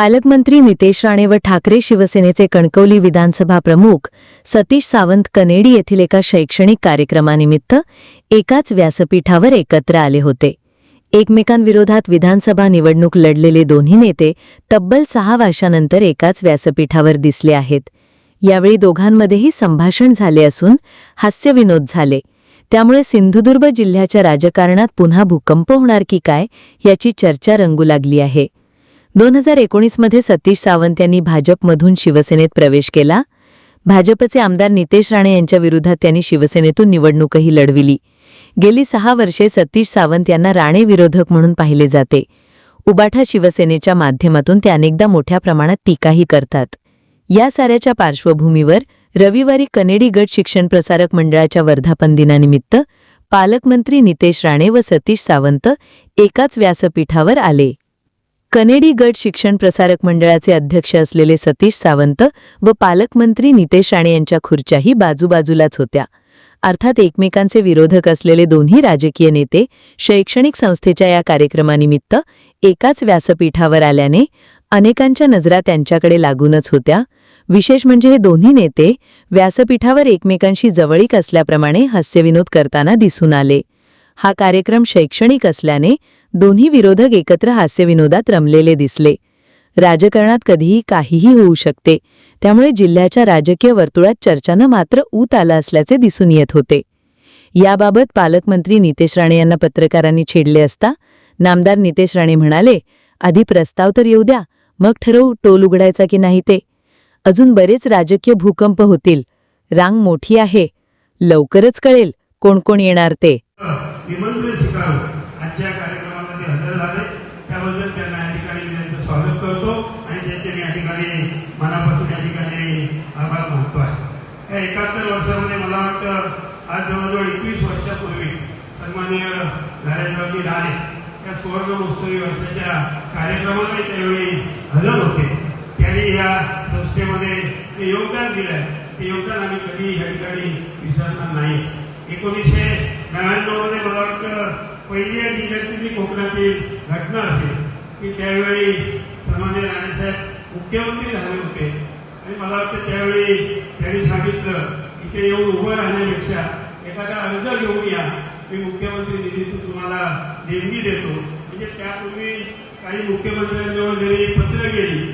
पालकमंत्री नितेश राणे व ठाकरे शिवसेनेचे कणकवली विधानसभा प्रमुख सतीश सावंत कनेडी येथील एका शैक्षणिक कार्यक्रमानिमित्त एकाच व्यासपीठावर एकत्र आले होते. एकमेकांविरोधात विधानसभा निवडणूक लढलेले दोन्ही नेते तब्बल सहा वर्षानंतर एकाच व्यासपीठावर दिसले आहेत. यावेळी दोघांमध्येही संभाषण झाले असून हास्यविनोद झाले. त्यामुळे सिंधुदुर्ग जिल्ह्याच्या राजकारणात पुन्हा भूकंप होणार की काय याची चर्चा रंगू लागली आहे. दोन हजार एकोणीसमध्ये सतीश सावंत यांनी भाजपमधून शिवसेनेत प्रवेश केला. भाजपचे आमदार नितेश राणे यांच्या विरोधात त्यांनी शिवसेनेतून निवडणूकही लढविली. गेली सहा वर्षे सतीश सावंत यांना राणे विरोधक म्हणून पाहिले जाते. उबाठा शिवसेनेच्या माध्यमातून ते अनेकदा मोठ्या प्रमाणात टीकाही करतात. या साऱ्याच्या पार्श्वभूमीवर रविवारी कनेडी गट शिक्षण प्रसारक मंडळाच्या वर्धापन दिनानिमित्त पालकमंत्री नितेश राणे व सतीश सावंत एकाच व्यासपीठावर आले. कनेडी गट शिक्षण प्रसारक मंडळाचे अध्यक्ष असलेले सतीश सावंत व पालकमंत्री नितेश राणे यांच्या खुर्च्याही बाजूबाजूलाच होत्या. अर्थात एकमेकांचे विरोधक असलेले दोन्ही राजकीय नेते शैक्षणिक संस्थेच्या या कार्यक्रमानिमित्त एकाच व्यासपीठावर आल्याने अनेकांच्या नजरा त्यांच्याकडे लागूनच होत्या. विशेष म्हणजे हे दोन्ही नेते व्यासपीठावर एकमेकांशी जवळीक असल्याप्रमाणे हास्यविनोद करताना दिसून आले. हा कार्यक्रम शैक्षणिक असल्याने दोन्ही विरोधक एकत्र हास्यविनोदात रमलेले दिसले. राजकारणात कधीही काहीही होऊ शकते त्यामुळे जिल्ह्याच्या राजकीय वर्तुळात चर्चानं मात्र ऊत आलं असल्याचे दिसून येत होते. याबाबत पालकमंत्री नितेश राणे यांना पत्रकारांनी छेडले असता नामदार नितेश राणे म्हणाले आधी प्रस्ताव तर येऊ द्या मग ठरवू टोल उघडायचा की नाही ते. अजून बरेच राजकीय भूकंप होतील. रांग मोठी आहे. लवकरच कळेल कोण कोण येणार ते. त्यांनी या ठिकाणी मनापासून या ठिकाणी आभार मानतो आहे या एकाहत्तर वर्षामध्ये मला वाटतं आज जवळजवळ एकवीस वर्षापूर्वी सन्माननीय नारायणरावजी राणे या सुवर्ण महोत्सवी वर्षाच्या कार्यक्रमाला त्यावेळी हजर होते. त्यांनी या संस्थेमध्ये जे योगदान दिलं आहे ते योगदान आम्ही कधी या ठिकाणी विसरणार नाही. एकोणीसशे नव्याण्णवमध्ये मला वाटतं पहिली या जिल्ह्यातली जी कोकणातील घटना असेल की त्यावेळी सन्मान्य राणेसाहेब मुख्यमंत्री झाले होते. आणि मला वाटतं त्यावेळी त्यांनी सांगितलं इथे येऊन उभं राहण्यापेक्षा एखादा अर्ज घेऊन या. मी मुख्यमंत्री निधीतून तुम्हाला देणगी देतो. म्हणजे त्यापूर्वी काही मुख्यमंत्र्यांजवळ जरी पत्र गेली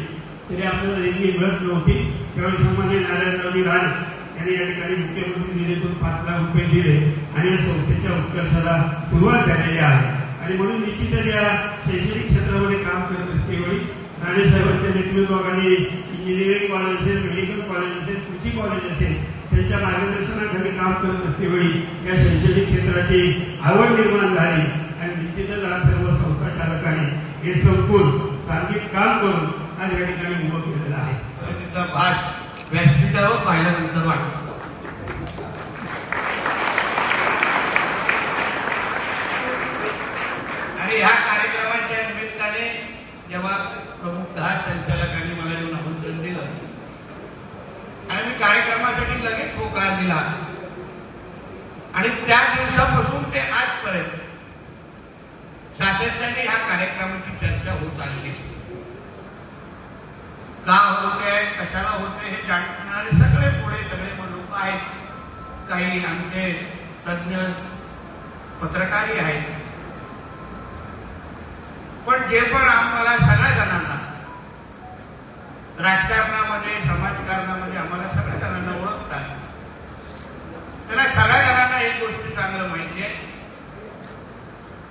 तरी आपल्याला देणगी मिळत नव्हती. त्यावेळी सन्मान्य नारायणरावजी राणे यांनी या ठिकाणी मुख्यमंत्री निधीतून पाच लाख रुपये दिले आणि या संस्थेच्या उत्कर्षाला सुरुवात झालेली आहे. आणि म्हणून निश्चितच या शैक्षणिक क्षेत्रामध्ये काम करत असतेवेळी राणेसाहेबांच्या नेतृत्वाखाली इंजिनिअरिंग कॉलेज असेल मेडिकल कॉलेज असेल कृषी कॉलेज असेल त्यांच्या मार्गदर्शनाखाली काम करत असतेवेळी या शैक्षणिक क्षेत्राची आवड निर्माण झाली. आणि निश्चितच आज सर्व संस्था चालकांनी हे संपूर्ण सारखे काम करून आज या ठिकाणी उभं केलेलं आहे तिचा भाग व्यासपीठावर पाहिल्यानंतर वाटतो आणि ह्या कार्यक्रमाच्या निमित्ताने जेव्हा प्रमुख दहा संचालकांनी मला येऊन आमंत्रण दिलं आणि मी कार्यक्रमासाठी लगेच होकार दिला आणि त्या दिवसापासून ते आजपर्यंत सातत्याने ह्या कार्यक्रमाची चर्चा होत आली आहे का होते कशाला होते हे जाणणारे सगळे पुढे सगळे लोक आहेत काही आमचे तज्ञ पत्रकारही आहेत. पण जे पण आम्हाला सगळ्या जणांना राजकारणामध्ये समाजकारणामध्ये आम्हाला सगळ्या जणांना ओळखतात. त्याला सगळ्या जणांना एक गोष्ट चांगलं माहिती आहे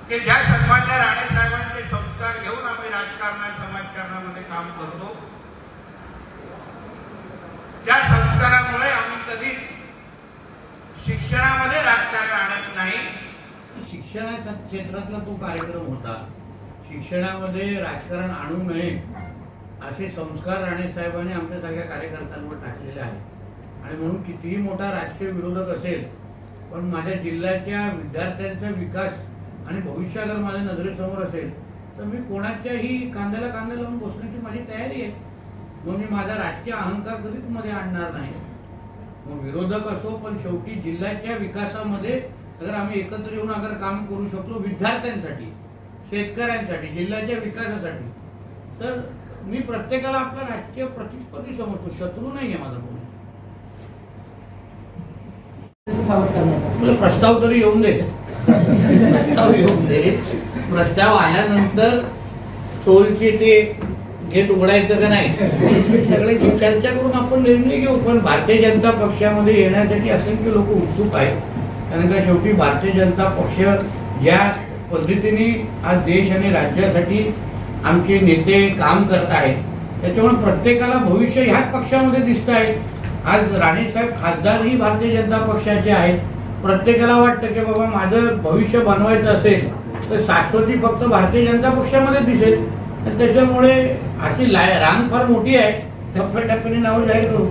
की ज्या सन्मान्य राणे साहेबांचे संस्कार घेऊन आम्ही राजकारणात समाजकारणामध्ये काम करतो त्या संस्कारामुळे आम्ही कधी शिक्षणामध्ये राजकारण आणत नाही शिक्षणाच्या क्षेत्रातला तो कार्यक्रम होता. शिक्षणामध्ये राजकारण आणू नये असे संस्कार राणे साहेबाने आमच्यासारख्या कार्यकर्त्यांवर टाकलेले आहेत. आणि म्हणून कितीही मोठा राजकीय विरोधक असेल पण माझ्या जिल्ह्याच्या विद्यार्थ्यांचा विकास आणि भविष्य अगर माझ्या नजरेसमोर असेल तर मी कोणाच्याही कांद्याला कांदा लावून बसण्याची माझी तयारी आहे. मग मी माझा राजकीय अहंकार कधीच मध्ये आणणार नाही. मग विरोधक असो पण शेवटी जिल्ह्याच्या विकासामध्ये अगर आम्ही एकत्र येऊन अगर काम करू शकलो विद्यार्थ्यांसाठी शेतकऱ्यांसाठी जिल्ह्याच्या विकासासाठी तर मी प्रत्येकाला आपला राजकीय प्रतिस्पर्धी समजतो. शत्रू नाही आहे माझा कोणी. मला प्रस्ताव तरी येऊन दे. प्रस्ताव येऊन दे. प्रस्ताव आल्यानंतर टोलचे ते गेट उघडायचं का नाही? सगळ्याची चर्चा करून आपण निर्णय घेऊ. पण भारतीय जनता पक्षामध्ये येण्यासाठी असंख्य लोक उत्सुक आहेत. कारण का शेवटी भारतीय जनता पक्ष ज्या पद्धतीने आज देश आणि राज्यासाठी आमचे नेते काम करत आहेत. त्याच्यामुळे प्रत्येकाला भविष्य ह्याच पक्षामध्ये दिसत आहे. आज राणेसाहेब खासदारही भारतीय जनता पक्षाचे आहेत. प्रत्येकाला वाटतं की बाबा माझं भविष्य बनवायचं असेल तर शाश्वती फक्त भारतीय जनता पक्षामध्ये दिसेल. तर त्याच्यामुळे अशी लाय रांग फार मोठी आहे. टप्प्याटप्प्याने नावं जाहीर करू.